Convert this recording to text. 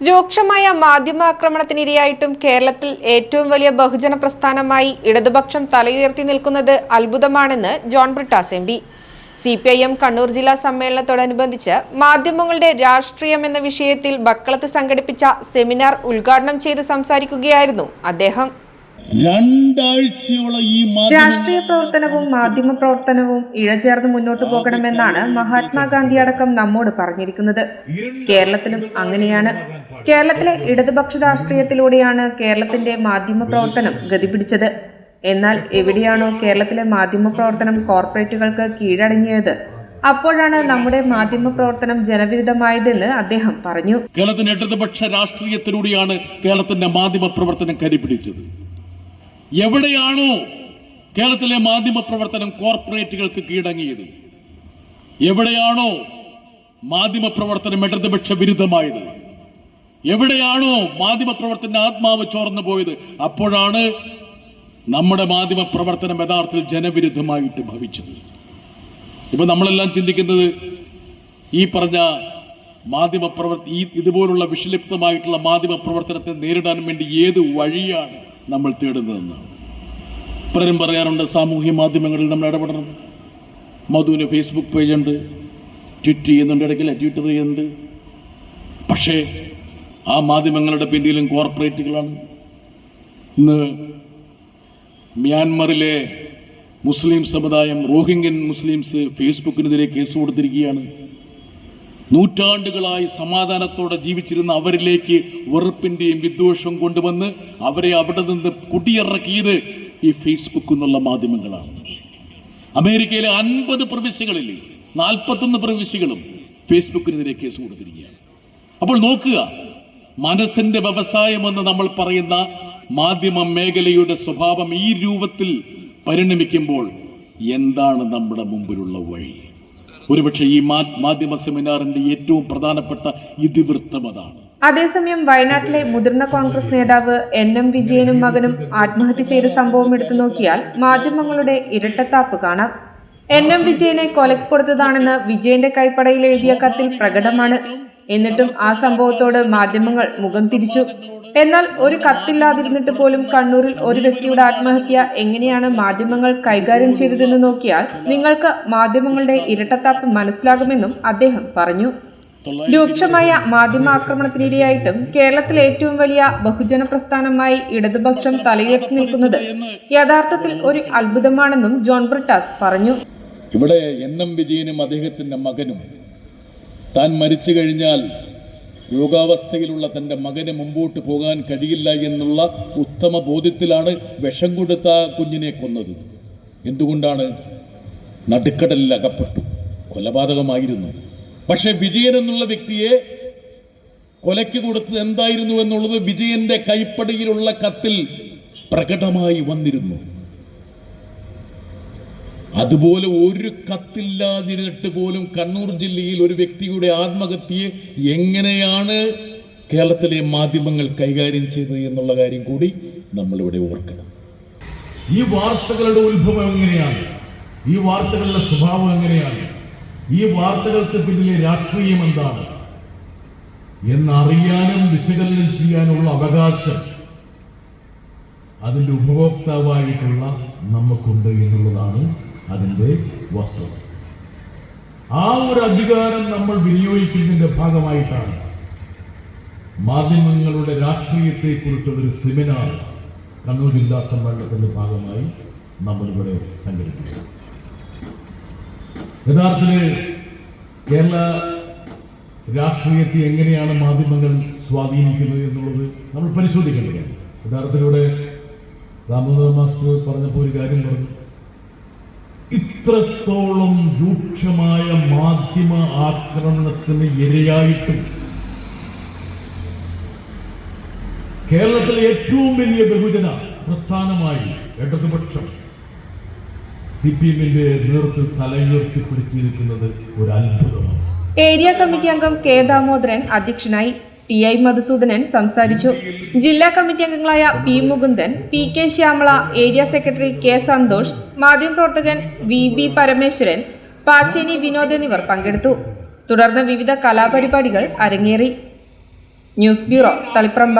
രൂക്ഷമായ മാധ്യമാക്രമണത്തിനിരയായിട്ടും കേരളത്തിൽ ഏറ്റവും വലിയ ബഹുജന പ്രസ്ഥാനമായി ഇടതുപക്ഷം തലയുയർത്തി നിൽക്കുന്നത് അത്ഭുതമാണെന്ന് John Brittas M P. C P I M Kannur ജില്ലാ സമ്മേളനത്തോടനുബന്ധിച്ച് മാധ്യമങ്ങളുടെ രാഷ്ട്രീയം എന്ന വിഷയത്തിൽ ബക്കളത്ത് സംഘടിപ്പിച്ച സെമിനാർ ഉദ്ഘാടനം ചെയ്ത് സംസാരിക്കുകയായിരുന്നു അദ്ദേഹം. രാഷ്ട്രീയ പ്രവർത്തനവും മാധ്യമ പ്രവർത്തനവും ഇഴചേർന്ന് മുന്നോട്ട് പോകണമെന്നാണ് മഹാത്മാഗാന്ധി അടക്കം നമ്മോട് പറഞ്ഞിരിക്കുന്നത്. കേരളത്തിലും അങ്ങനെയാണ്. കേരളത്തിലെ ഇടതുപക്ഷ രാഷ്ട്രീയത്തിലൂടെയാണ് കേരളത്തിന്റെ മാധ്യമ പ്രവർത്തനം ഗതിപിടിച്ചത്. എന്നാൽ എവിടെയാണോ കേരളത്തിലെ മാധ്യമ പ്രവർത്തനം കോർപ്പറേറ്റുകൾക്ക് കീഴടങ്ങിയത് അപ്പോഴാണ് നമ്മുടെ മാധ്യമ പ്രവർത്തനം ജനവിരുദ്ധമായതെന്ന് അദ്ദേഹം പറഞ്ഞു. കേരളത്തിന്റെ ഇടതുപക്ഷ രാഷ്ട്രീയത്തിലൂടെയാണ് കേരളത്തിന്റെ മാധ്യമ പ്രവർത്തനം കരിപിടിച്ചത്. എവിടെയാണോ കേരളത്തിലെ മാധ്യമ പ്രവർത്തനം കോർപ്പറേറ്റുകൾക്ക് കീഴടങ്ങിയത്? എവിടെയാണോ മാധ്യമ പ്രവർത്തനം ഇടതുപക്ഷ വിരുദ്ധമായത്? എവിടെയാണോ മാധ്യമ പ്രവർത്തന ആത്മാവ് ചോർന്നു പോയത്? അപ്പോഴാണ് നമ്മുടെ മാധ്യമ പ്രവർത്തനം യഥാർത്ഥത്തിൽ ജനവിരുദ്ധമായിട്ട് ഭവിച്ചത്. ഇപ്പൊ നമ്മളെല്ലാം ചിന്തിക്കുന്നത് ഈ പറഞ്ഞ മാധ്യമ പ്രവർത്തി ഈ ഇതുപോലുള്ള വിഷലിപ്തമായിട്ടുള്ള മാധ്യമ പ്രവർത്തനത്തെ നേരിടാൻ വേണ്ടി ഏത് വഴിയാണ്? നമ്മൾ തേടുന്നതെന്ന്. പലരും പറയാറുണ്ട് സാമൂഹ്യ മാധ്യമങ്ങളിൽ നമ്മൾ ഇടപെടണം. മധുവിന് ഫേസ്ബുക്ക് പേജുണ്ട് ട്വിറ്റ് ചെയ്യുന്നുണ്ട്. ഇടയ്ക്കില്ല ട്വിറ്റർ ചെയ്യുന്നുണ്ട്. പക്ഷേ ആ മാധ്യമങ്ങളുടെ പിന്നിലും കോർപ്പറേറ്റുകളാണ് ഇന്ന് മ്യാൻമറിലെ മുസ്ലിം സമുദായം റോഹിംഗ്യൻ മുസ്ലിംസ് ഫേസ്ബുക്കിനെതിരെ കേസ് കൊടുത്തിരിക്കുകയാണ്. നൂറ്റാണ്ടുകളായി സമാധാനത്തോടെ ജീവിച്ചിരുന്ന അവരിലേക്ക് വെറുപ്പിന്റെയും വിദ്വേഷവും കൊണ്ടുവന്ന് അവരെ അവിടെ നിന്ന് കുടിയിറക്കിയത് ഈ ഫേസ്ബുക്ക് എന്നുള്ള മാധ്യമങ്ങളാണ്. അമേരിക്കയിലെ അൻപത് പ്രവിശ്യകളിൽ നാൽപ്പത്തൊന്ന് പ്രവിശ്യകളും ഫേസ്ബുക്കിനെതിരെ കേസ് കൊടുത്തിരിക്കുകയാണ്. അപ്പോൾ നോക്കുക മനസ്സിന്റെ വ്യവസായമെന്ന് നമ്മൾ പറയുന്ന മാധ്യമ മേഖലയുടെ സ്വഭാവം ഈ രൂപത്തിൽ പരിണമിക്കുമ്പോൾ എന്താണ് നമ്മുടെ മുമ്പിലുള്ള വഴി? ഒരുപക്ഷെ ഈ മാധ്യമ സെമിനാറിന്റെ ഏറ്റവും പ്രധാനപ്പെട്ട ഇതിവൃത്തം അതാണ്. അതേസമയം വയനാട്ടിലെ മുതിർന്ന കോൺഗ്രസ് നേതാവ് എൻ എം വിജയനും മകനും ആത്മഹത്യ ചെയ്ത സംഭവം എടുത്തു നോക്കിയാൽ മാധ്യമങ്ങളുടെ ഇരട്ടത്താപ്പ് കാണാം. എൻ എം വിജയനെ കൊലക്ക് കൊടുത്തതാണെന്ന് വിജയന്റെ കൈപ്പടയിൽ എഴുതിയ കത്തിൽ പ്രകടമാണ്. എന്നിട്ടും ആ സംഭവത്തോട് മാധ്യമങ്ങൾ മുഖം തിരിച്ചു. എന്നാൽ ഒരു കത്തില്ലാതിരുന്നിട്ട് പോലും കണ്ണൂരിൽ ഒരു വ്യക്തിയുടെ ആത്മഹത്യ എങ്ങനെയാണ് മാധ്യമങ്ങൾ കൈകാര്യം ചെയ്തതെന്ന് നോക്കിയാൽ നിങ്ങൾക്ക് മാധ്യമങ്ങളുടെ ഇരട്ടത്താപ്പ് മനസ്സിലാകുമെന്നും അദ്ദേഹം പറഞ്ഞു. രൂക്ഷമായ മാധ്യമാക്രമണത്തിനിരയായിട്ടും കേരളത്തിൽ ഏറ്റവും വലിയ ബഹുജന പ്രസ്ഥാനമായി ഇടതുപക്ഷം തലയുയർത്തി നിൽക്കുന്നത് യഥാർത്ഥത്തിൽ ഒരു അത്ഭുതമാണെന്നും ജോൺ ബ്രിട്ടാസ് പറഞ്ഞു. ഇവിടെ എൻ എം വിജയനും അദ്ദേഹത്തിന്റെ മകനും താൻ മരിച്ചു കഴിഞ്ഞാൽ രോഗാവസ്ഥയിലുള്ള തന്റെ മകന് മുമ്പോട്ട് പോകാൻ കഴിയില്ല എന്നുള്ള ഉത്തമ ബോധ്യത്തിലാണ് വിഷം കൊടുത്ത കുഞ്ഞിനെ കൊന്നത്. എന്തുകൊണ്ടാണ്? നടുക്കടലിൽ അകപ്പെട്ടു. കൊലപാതകമായിരുന്നു. പക്ഷെ വിജയൻ എന്നുള്ള വ്യക്തിയെ കൊലയ്ക്ക് കൊടുത്തത് എന്തായിരുന്നു എന്നുള്ളത് വിജയന്റെ കൈപ്പടിയിലുള്ള കത്തിൽ പ്രകടമായി വന്നിരുന്നു. അതുപോലെ ഒരു കത്തില്ലാതിരുന്നിട്ട് പോലും കണ്ണൂർ ജില്ലയിൽ ഒരു വ്യക്തിയുടെ ആത്മഹത്യയെ എങ്ങനെയാണ് കേരളത്തിലെ മാധ്യമങ്ങൾ കൈകാര്യം ചെയ്തത് എന്നുള്ള കാര്യം കൂടി നമ്മളിവിടെ ഓർക്കണം. ഈ വാർത്തകളുടെ ഉത്ഭവം എങ്ങനെയാണ്? ഈ വാർത്തകളുടെ സ്വഭാവം എങ്ങനെയാണ്? ഈ വാർത്തകൾക്ക് പിന്നിലെ രാഷ്ട്രീയം എന്താണ്? എന്നറിയാനും വിശകലനം ചെയ്യാനുള്ള അവകാശം അതിന്റെ ഉപഭോക്താവായിട്ടുള്ള നമുക്കുണ്ട് എന്നുള്ളതാണ് അതിന്റെ വസ്തുത. ആ ഒരു അധികാരം നമ്മൾ വിനിയോഗിക്കുന്നതിന്റെ ഭാഗമായിട്ടാണ്. മാധ്യമങ്ങളുടെ രാഷ്ട്രീയത്തെക്കുറിച്ചുള്ളൊരു സെമിനാർ കണ്ണൂർ ജില്ലാ സമ്മേളനത്തിന്റെ ഭാഗമായി നമ്മളിവിടെ സംഘടിപ്പിക്കുന്നു. യഥാർത്ഥത്തിൽ കേരള രാഷ്ട്രീയത്തെ എങ്ങനെയാണ് മാധ്യമങ്ങൾ സ്വാധീനിക്കുന്നത് എന്നുള്ളത് നമ്മൾ പരിശോധിക്കേണ്ടതാണ്. യഥാർത്ഥത്തിലൂടെ ദാമോദർ മാസ്റ്റർ പറഞ്ഞപ്പോൾ ഒരു കാര്യം പറഞ്ഞു. ഇത്രത്തോളം രൂക്ഷമായ മാധ്യമ ആക്രമണത്തിന് ഇരയായിട്ടും കേരളത്തിലെ ഏറ്റവും വലിയ ബഹുജന പ്രസ്ഥാനമായി ഇടതുപക്ഷം സി പി എമ്മിന്റെ നേതൃത്വത്തിൽ തലയുയർത്തി പിടിച്ചിരിക്കുന്നത് ഒരു അത്ഭുതമാണ് ഏരിയ കമ്മിറ്റി അംഗം കെ ദാമോദരൻ അധ്യക്ഷനായി ടി ഐ മധുസൂദനൻ സംസാരിച്ചു. ജില്ലാ കമ്മിറ്റി അംഗങ്ങളായ P Mukundan P K Shyamala area secretary K Santhosh മാധ്യമപ്രവർത്തകൻ വി ബി പരമേശ്വരൻ പാച്ചേനി വിനോദ് എന്നിവർ പങ്കെടുത്തു. തുടർന്ന് വിവിധ കലാപരിപാടികൾ അരങ്ങേറി. News bureau Taliparamba